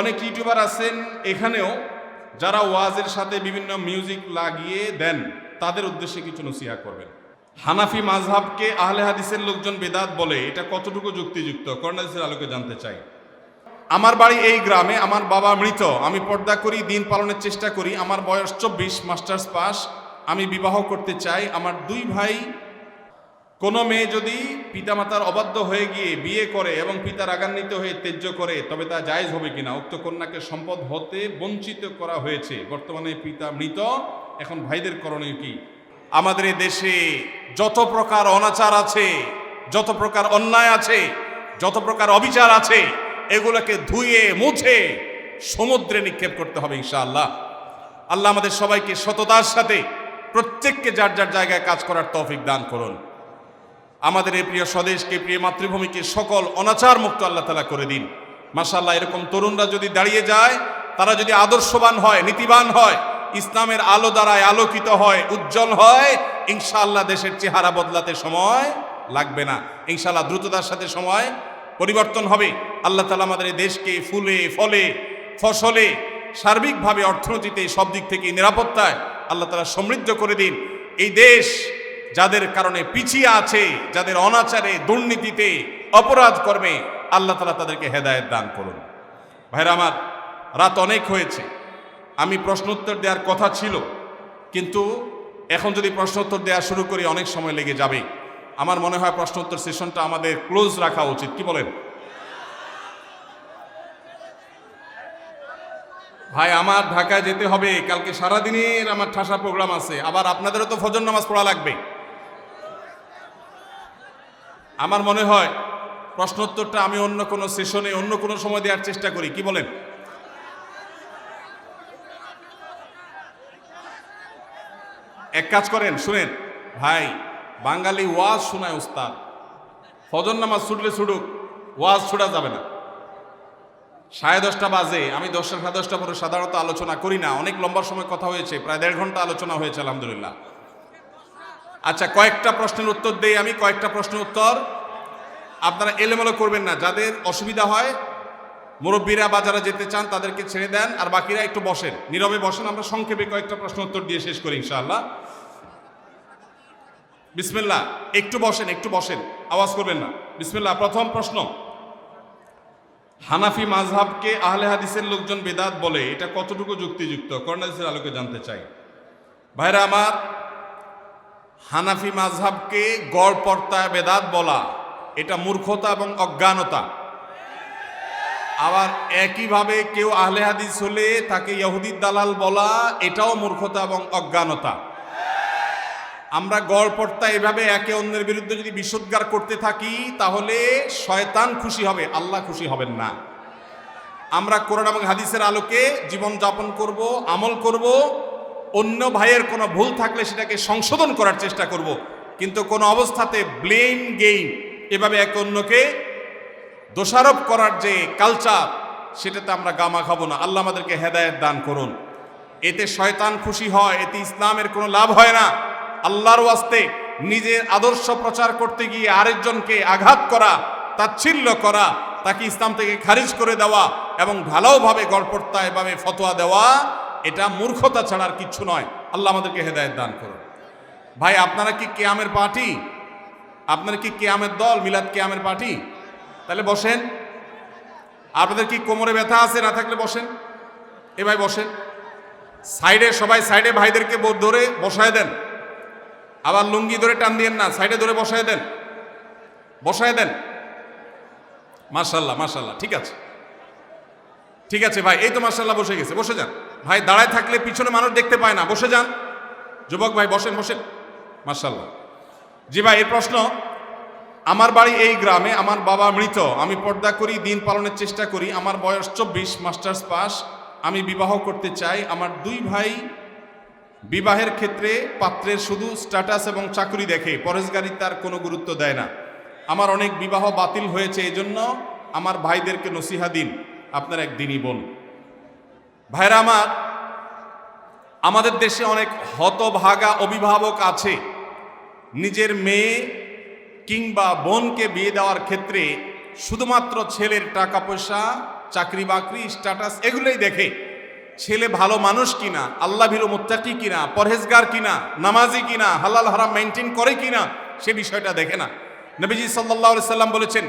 অনেক ইউটিউবার আছেন, এখানেও যারা ওয়াজের সাথে বিভিন্ন মিউজিক লাগিয়ে দেন, তাদের উদ্দেশ্যে কিছু নসিহা করবেন। হানাফি মাযহাবকে আহলে হাদিসের লোকজন বেদাত বলে, এটা কতটুকু যুক্তিযুক্ত? কর্নাদিসের আলোকে জানতে চাই। আমার বাড়ি এই গ্রামে, আমার বাবা মৃত, আমি পর্দা করি, দিন পালনের চেষ্টা করি, আমার বয়স চব্বিশ, মাস্টার্স পাস, আমি বিবাহ করতে চাই, আমার দুই ভাই কোনো মেয়ে যদি পিতামাতার অবাধ্য হয়ে গিয়ে বিয়ে করে এবং পিতা রাগান্বিত হয়ে ত্যায্য করে, তবে তা জায়েজ হবে কিনা? উক্ত কন্যাকে সম্পদ হতে বঞ্চিত করা হয়েছে। বর্তমানে পিতা মৃত, এখন ভাইদের করণীয় কি? আমাদের দেশে যত প্রকার অনাচার আছে, যত প্রকার অন্যায় আছে, যত প্রকার অবিচার আছে, এগুলোকে ধুয়ে, মুছে সমুদ্রে নিক্ষেপ করতে হবে ইনশাআল্লাহ। আল্লাহ আমাদের সবাইকে সততার সাথে প্রত্যেককে যার যার জায়গায় কাজ করার তৌফিক দান করুন। আমাদের এই প্রিয় স্বদেশকে, প্রিয় মাতৃভূমিকে সকল অনাচার মুক্ত আল্লাহ তালা করে দিন। মাসাল্লাহ এরকম তরুণরা যদি দাঁড়িয়ে যায়, তারা যদি আদর্শবান হয়, নীতিবান হয়, ইসলামের আলো দ্বারায় আলোকিত হয়, উজ্জ্বল হয়, ইনশাআল্লাহ দেশের চেহারা বদলাতে সময় লাগবে না। ইনশাআল্লাহ দ্রুততার সাথে সময় পরিবর্তন হবে। আল্লাহ তালা আমাদের দেশকে ফুলে, ফলে, ফসলে, সার্বিকভাবে অর্থনীতিতে সব দিক থেকে নিরাপত্তায় আল্লাহ তালা সমৃদ্ধ করে দিন। এই দেশ যাদের কারণে পিছিয়ে আছে, যাদের অনাচারে, দুর্নীতিতে অপরাধ কর্মে আল্লাহ তালা তাদেরকে হেদায়েত দান করুন। ভাইরা আমার, রাত অনেক হয়েছে। আমি প্রশ্নোত্তর দেওয়ার কথা ছিল, কিন্তু এখন যদি প্রশ্নোত্তর দেওয়া শুরু করি, অনেক সময় লেগে যাবে। আমার মনে হয় প্রশ্নোত্তর সেশনটা আমাদের ক্লোজ রাখা উচিত, কি বলেন? ভাই, আমার ঢাকায় যেতে হবে, কালকে সারাদিনের আমার ঠাসা প্রোগ্রাম আছে, আবার আপনাদেরও তো ফজর নামাজ পড়া লাগবে। আমার মনে হয় প্রশ্নোত্তরটা আমি অন্য কোনো সেশনে, অন্য কোনো সময় দেওয়ার চেষ্টা করি। কি বলেন? এক কাজ করেন, শুনেন। ভাই, বাঙালি ওয়াজ শোনায় উস্তাদ। ফজর নামাজ ছুটলে ছুটুক, ওয়াজ ছোড়া যাবে না। সাড়ে দশটা বাজে, আমি দশটা, সাড়ে দশটা পরে সাধারণত আলোচনা করি না। অনেক লম্বা সময় কথা হয়েছে, প্রায় দেড় ঘণ্টা আলোচনা হয়েছে, আলহামদুলিল্লাহ। আচ্ছা কয়েকটা প্রশ্নের উত্তর দেই আমি, কয়েকটা প্রশ্নের উত্তর। আপনারা এলোমেলো করবেন না, যাদের অসুবিধা হয়, মুরব্বীরা বা যারা যেতে চান তাদেরকে ছেড়ে দেন, আর বাকিরা একটু বসেন। নীরবে বসেন, আমরা সংক্ষেপে কয়েকটা প্রশ্ন উত্তর দিয়ে শেষ করি, ইনশাআল্লাহ। বিসমিল্লাহ, একটু বসেন একটু বসেন, আওয়াজ করবেন না। বিসমিল্লাহ, প্রথম প্রশ্ন। হানাফি মাযহাবকে আহলে হাদিসের লোকজন বেদাত বলে, এটা কতটুকু যুক্তিযুক্ত? কর্নাদিসের আলোকে জানতে চাই। ভাইরা আমার হানাফি মাযহাবকে গড় পর্তায় বেদাত বলা, এটা মূর্খতা এবং অজ্ঞানতা। আবার একইভাবে কেউ আহলে হাদিস হলে তাকে ইহুদির দালাল বলা, এটাও মূর্খতা এবং অজ্ঞানতা। আমরা গড় পড়তা এভাবে একে অন্যের বিরুদ্ধে যদি বিশুদ্গার করতে থাকি, তাহলে শয়তান খুশি হবে, আল্লাহ খুশি হবেন না। আমরা কোরআন এবং হাদিসের আলোকে জীবন যাপন করব, আমল করব অন্য ভাইয়ের কোনো ভুল থাকলে সেটাকে সংশোধন করার চেষ্টা করব। কিন্তু কোনো অবস্থাতে ব্লেম গেইম এভাবে এক অন্যকে দোষারোপ করার যে কালচার সেটাতে আমরা গামা খাব না। আল্লাহ আমাদেরকে হেদায়েত দান করুন। এতে শয়তান খুশি হয়, এতে ইসলামের কোনো লাভ হয় না। আল্লাহর ওয়াস্তে নিজের আদর্শ প্রচার করতে গিয়ে আরেকজনকে আঘাত করা, তাচ্ছিল্য করা, তাকে ইসলাম থেকে খারিজ করে দেওয়া এবং ঢালাওভাবে গড়পড়তা, এভাবে ফতোয়া দেওয়া এটা মূর্খতা ছাড়া আর কিচ্ছু নয়। আল্লাহ আমাদেরকে হেদায়েত দান করুন। ভাই, আপনারা কি কেয়ামের পার্টি? আপনারা কি কেয়ামের দল, মিলাদ কেয়ামের পার্টি? তাহলে বসেন। আপনাদের কি কোমরে ব্যথা আছে? না থাকলে বসেন। এ ভাই, বসেন। সাইডে, সবাই সাইডে ভাইদেরকে ধরে বসায় দেন। আবার লুঙ্গি ধরে টান দিয়েন না, সাইডে ধরে বসায় দেন। বসায় দেন। মার্শাল্লাহ মার্শাল্লাহ ঠিক আছে। ঠিক আছে ভাই, এই তো মার্শাল্লাহ বসে গেছে, বসে যান। ভাই, দাঁড়ায় থাকলে পিছনে মানুষ দেখতে পায় না, বসে যান। যুবক ভাই, বসেন বসেন। মার্শাল্লাহ জি ভাই এর প্রশ্ন, আমার বাড়ি এই গ্রামে, আমার বাবা মৃত, আমি পর্দা করি, দিন পালনের চেষ্টা করি, আমার বয়স চব্বিশ, মাস্টার্স পাস, আমি বিবাহ করতে চাই, আমার দুই ভাই বিবাহের ক্ষেত্রে পাত্রের শুধু স্ট্যাটাস এবং চাকরি দেখে, পরেশগারি তার কোনো গুরুত্ব দেয় না। আমার অনেক বিবাহ বাতিল হয়েছে, এজন্য আমার ভাইদেরকে নসিহা দিন। আপনার একদিনই বোন। ভাইরা আমার, আমাদের দেশে অনেক হতভাগা অভিভাবক আছে। নিজের মেয়ে কিংবা বোনকে বিয়ে দেওয়ার ক্ষেত্রে শুধুমাত্র ছেলের টাকা পয়সা, চাকরি বাকরি স্ট্যাটাস এগুলোই দেখে। ছেলে ভালো মানুষ কিনা, আল্লাহ ভিরু মোত্তাকি কিনা, পরহেজগার কিনা, নামাজি কিনা, হালাল হারাম মেনটেন করে কিনা, সে বিষয়টা দেখে না। নবীজি সাল্লাহ সাল্লাম বলেছেন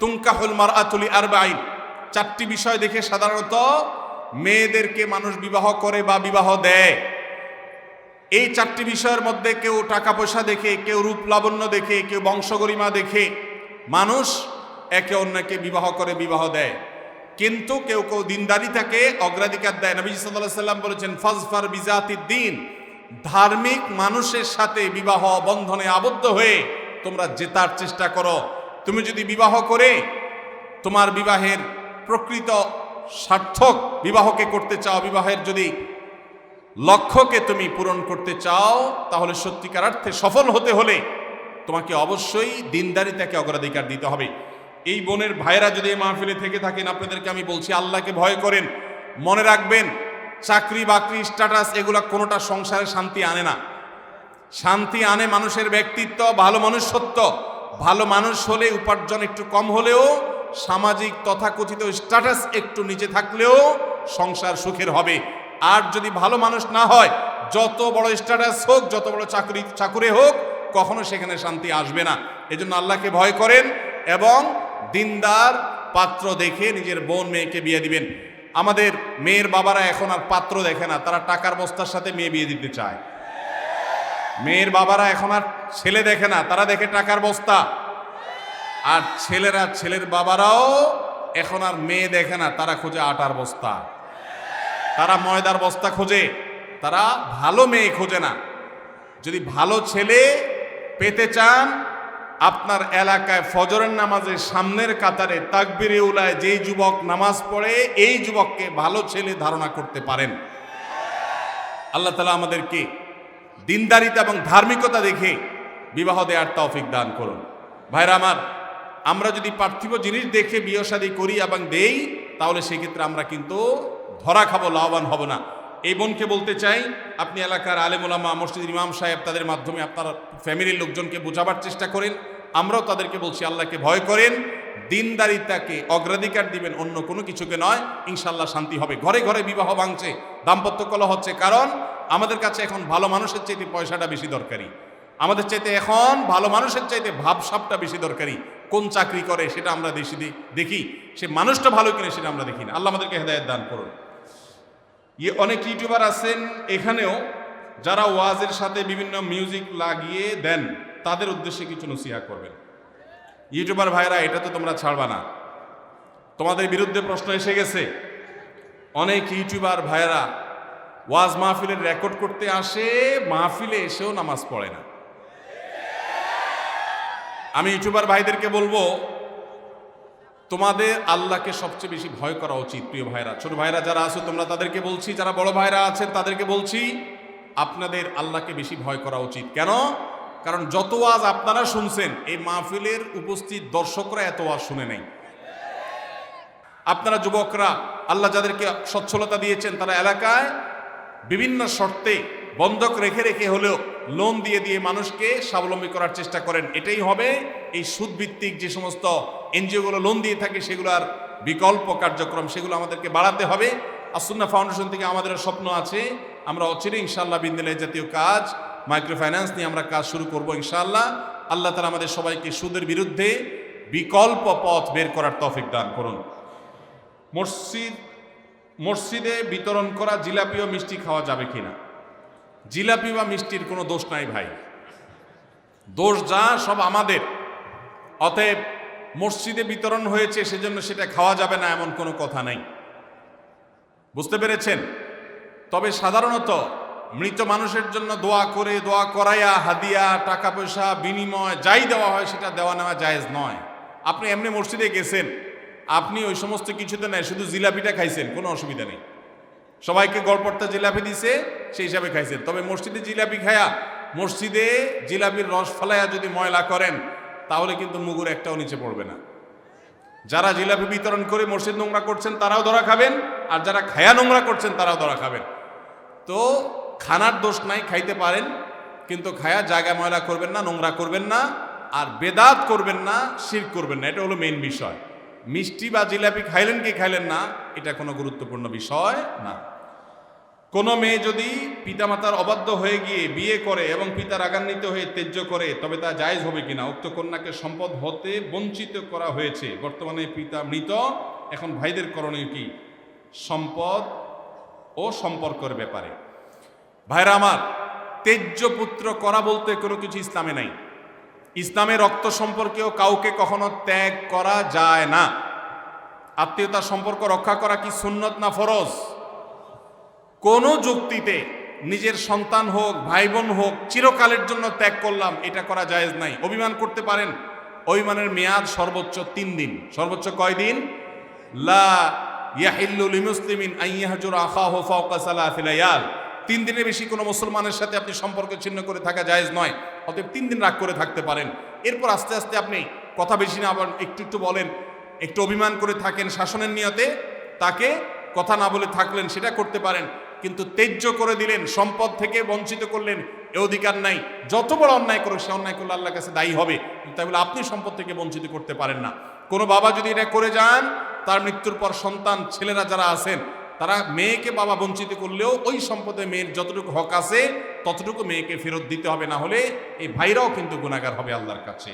তুমকাহুল মার আতুলি আর আইন চারটি বিষয় দেখে সাধারণত মেয়েদেরকে মানুষ বিবাহ করে বা বিবাহ দেয়। এই চারটি বিষয়ের মধ্যে কেউ টাকা পয়সা দেখে, কেউ রূপ লাবণ্য দেখে, কেউ বংশগরিমা দেখে মানুষ একে অন্যকে বিবাহ করে, বিবাহ দেয়। কিন্তু কেউ কেউ দিনদারি থাকে, অগ্রাধিকার দেয়। নবী সাল্লাহ সাল্লাম বলেছেন, ফজফার বিজাতি দিন ধার্মিক মানুষের সাথে বিবাহ বন্ধনে আবদ্ধ হয়ে তোমরা জেতার চেষ্টা করো। তুমি যদি বিবাহ করে, তোমার বিবাহের প্রকৃত সার্থক বিবাহকে করতে চাও, বিবাহের যদি লক্ষ্যকে তুমি পূরণ করতে চাও, তাহলে সত্যিকার অর্থে সফল হতে হলে তোমাকে অবশ্যই দিনদারিতাকে অগ্রাধিকার দিতে হবে। এই বোনের ভাইরা যদি এই মাহফিলে থেকে থাকেন, আপনাদেরকে আমি বলছি, আল্লাহকে ভয় করেন, মনে রাখবেন, চাকরি, বাকরি, স্ট্যাটাস, এগুলা কোনোটা সংসারে শান্তি আনে না। শান্তি আনে মানুষের ব্যক্তিত্ব, ভালো মনুষ্যত্ব ভালো মানুষ হলে উপার্জন একটু কম হলেও সামাজিক তথাকথিত স্ট্যাটাস একটু নিচে থাকলেও সংসার সুখের হবে। আর যদি ভালো মানুষ না হয়, যত বড় স্ট্যাটাস হোক, যত বড় চাকরি, চাকুরে হোক, কখনো সেখানে শান্তি আসবে না। এজন্য আল্লাহকে ভয় করেন এবং দিনদার পাত্র দেখে নিজের বোন মেয়েকে বিয়ে দিবেন। আমাদের মেয়ের বাবারা এখন আর পাত্র দেখে না, তারা টাকার বস্তার সাথে মেয়ে বিয়ে দিতে চায়। মেয়ের বাবারা এখন আর ছেলে দেখে না, তারা দেখে টাকার বস্তা। আর ছেলেরা, ছেলের বাবারাও এখন আর মেয়ে দেখে না, তারা খোঁজে আটার বস্তা। তারা ময়দার বস্তা খোঁজে, তারা ভালো মেয়ে খোঁজে না। যদি ভালো ছেলে পেতে চান, আপনার এলাকায় ফজরের নামাজের সামনের কাতারে তাকবিরে উলায় যেই যুবক নামাজ পড়ে, এই যুবককে ভালো ছেলে ধারণা করতে পারেন। আল্লাহ তালা আমাদেরকে দিনদারিতা এবং ধার্মিকতা দেখে বিবাহ দেওয়ার তৌফিক দান করুন। ভাইরা আমার আমরা যদি পার্থিব জিনিস দেখে বিয়ে শাদী করি এবং দেই, তাহলে সেক্ষেত্রে আমরা কিন্তু ধরা খাব, লাভবান হব না। এই বোনকে বলতে চাই, আপনি এলাকার আলেমুলামা মসজিদ ইমাম সাহেব, তাদের মাধ্যমে আপনার ফ্যামিলির লোকজনকে বোঝাবার চেষ্টা করেন। আমরাও তাদেরকে বলছি, আল্লাহকে ভয় করেন। দিনদারিতাকে অগ্রাধিকার দিবেন, অন্য কোনো কিছুকে নয়। ইনশাল্লাহ শান্তি হবে। ঘরে ঘরে বিবাহ ভাঙছে, দাম্পত্য কলহ হচ্ছে। কারণ আমাদের কাছে এখন ভালো মানুষের চাইতে পয়সাটা বেশি দরকারি। আমাদের চাইতে এখন ভালো মানুষের চাইতে ভাবসাবটা বেশি দরকারি। কোন চাকরি করে সেটা আমরা দেশি দেখি। সে মানুষটা ভালো কিনা সেটা আমরা দেখি না। আল্লাহ আমাদেরকে হেদায়ত দান করুন। ইয়ে অনেক ইউটিউবার আছেন, এখানেও যারা ওয়াজের সাথে বিভিন্ন মিউজিক লাগিয়ে দেন, তাদের উদ্দেশ্যে কিছু নসিহা করবেন। ইউটিউবার ভাইরা, এটা তো তোমরা ছাড়বা না। তোমাদের বিরুদ্ধে প্রশ্ন এসে গেছে। অনেক ইউটিউবার ভাইরা ওয়াজ মাহফিলের রেকর্ড করতে আসে, মাহফিলে এসেও নামাজ পড়ে না। আমি ইউটিউবার ভাইদেরকে বলব, তোমাদের আল্লাহকে সবচেয়ে বেশি ভয় করা উচিত, প্রিয় ভাইরা ছোট ভাইরা যারা আছো, তোমরা তাদেরকে বলছি, যারা বড় ভাইরা আছেন, তাদেরকে বলছি, আপনাদের আল্লাহকে বেশি ভয় করা উচিত। কেন? কারণ যত আজ আপনারা শুনছেন, এই মাহফিলের উপস্থিত দর্শকরা এত আজ শুনে নেই। আপনারা যুবকরা, আল্লাহ যাদেরকে সচ্ছলতা দিয়েছেন, তারা এলাকায় বিভিন্ন শর্তে বন্ধক রেখে রেখে হলেও লোন দিয়ে দিয়ে মানুষকে স্বাবলম্বী করার চেষ্টা করেন। এটাই হবে এই সুদভিত্তিক যে সমস্ত এনজিওগুলো লোন দিয়ে থাকে সেগুলোর বিকল্প কার্যক্রম, সেগুলো আমাদেরকে বাড়াতে হবে। আসুন্না ফাউন্ডেশন থেকে আমাদের স্বপ্ন আছে। আমরা অচিরে ইনশাল্লাহ বিন্দিলে জাতীয় কাজ মাইক্রো ফাইন্যান্স নিয়ে আমরা কাজ শুরু করব ইনশাল্লাহ আল্লাহ তালা আমাদের সবাইকে সুদের বিরুদ্ধে বিকল্প পথ বের করার তফিক দান করুন। মসজিদ, মসজিদে বিতরণ করা জিলাপি ও মিষ্টি খাওয়া যাবে কিনা? জিলাপি বা মিষ্টির কোনো দোষ নাই ভাই। দোষ যা, সব আমাদের। অতএব মসজিদে বিতরণ হয়েছে, সেজন্য সেটা খাওয়া যাবে না এমন কোনো কথা নাই। বুঝতে পেরেছেন? তবে সাধারণত মৃত মানুষের জন্য দোয়া করে, দোয়া করাইয়া, হাদিয়া টাকা পয়সা বিনিময়, যাই দেওয়া হয় সেটা দেওয়া নেওয়া জায়েজ নয়। আপনি এমনি মসজিদে গেছেন, আপনি ওই সমস্ত কিছুতে নেয় শুধু জিলাপিটা খাইছেন, কোনো অসুবিধা নেই। সবাইকে গড়পড়তা জিলাপি দিছে, সেই হিসাবে খাইছেন তবে মসজিদে জিলাপি খায়া, মসজিদে জিলাপির রস ফালাইয়া যদি ময়লা করেন, তাহলে কিন্তু মুগুর একটাও নিচে পড়বে না। যারা জিলাপি বিতরণ করে মসজিদ নোংরা করছেন, তারাও ধরা খাবেন, আর যারা খায়া নোংরা করছেন, তারাও ধরা খাবেন। তো খানার দোষ নাই, খাইতে পারেন, কিন্তু খায়া জায়গা ময়লা করবেন না, নোংরা করবেন না, আর বেদাত করবেন না শির করবেন না, এটা হলো মেইন বিষয়। মিষ্টি বা জিলাপি খাইলেন কি খাইলেন না, এটা কোনো গুরুত্বপূর্ণ বিষয় না। কোনো মেয়ে যদি পিতামাতার অবাধ্য হয়ে গিয়ে বিয়ে করে এবং পিতা রাগান্বিত হয়ে ত্যায্য করে, তবে তা জায়েজ হবে কিনা? উক্ত কন্যাকে সম্পদ হতে বঞ্চিত করা হয়েছে। বর্তমানে পিতা মৃত, এখন ভাইদের করণীয় কি? সম্পদ ও সম্পর্কের ব্যাপারে। ভাইরা আমার তেজ্য পুত্র করা বলতে কোনো কিছু ইসলামে নাই। ইসলামে রক্ত সম্পর্কেও কাউকে কখনো ত্যাগ করা যায় না। আত্মীয়তার সম্পর্ক রক্ষা করা কি সুন্নত না ফরজ? কোনো যুক্তিতে নিজের সন্তান হোক ভাই বোন হোক, চিরকালের জন্য ত্যাগ করলাম, এটা করা জায়েজ নাই। অভিমান করতে পারেন, অভিমানের মেয়াদ সর্বোচ্চ তিন দিন। সর্বোচ্চ কয় দিন? লা ইয়াহিল্লু লিমুসলিমিন আইয়াহজুর আখাহু ফাওকা সালাসি লায়াল তিন দিনের বেশি কোনো মুসলমানের সাথে আপনি সম্পর্ক ছিন্ন করে থাকা জায়েজ নয়, অতএব তিন দিন রাগ করে থাকতে পারেন। এরপর আস্তে আস্তে আপনি কথা বেশি না আবার একটু একটু বলেন, একটু অভিমান করে থাকেন শাসনের নিয়তে, তাকে কথা না বলে থাকলেন সেটা করতে পারেন, কিন্তু তেজ্য করে দিলেন, সম্পদ থেকে বঞ্চিত করলেন, এ অধিকার নাই। যত বড় অন্যায় করুক, সে অন্যায় করলে আল্লাহর কাছে দায়ী হবে। তাই বলে আপনি সম্পদ থেকে বঞ্চিত করতে পারেন না। কোনো বাবা যদি এটা করে যান, তার মৃত্যুর পর সন্তান, ছেলেরা যারা আছেন তারা মেয়েকে বাবা বঞ্চিত করলেও ওই সম্পদে মেয়ের যতটুকু হক আছে, ততটুকু মেয়েকে ফেরত দিতে হবে, না হলে এই ভাইরাও কিন্তু গুণাগার হবে আল্লাহর কাছে।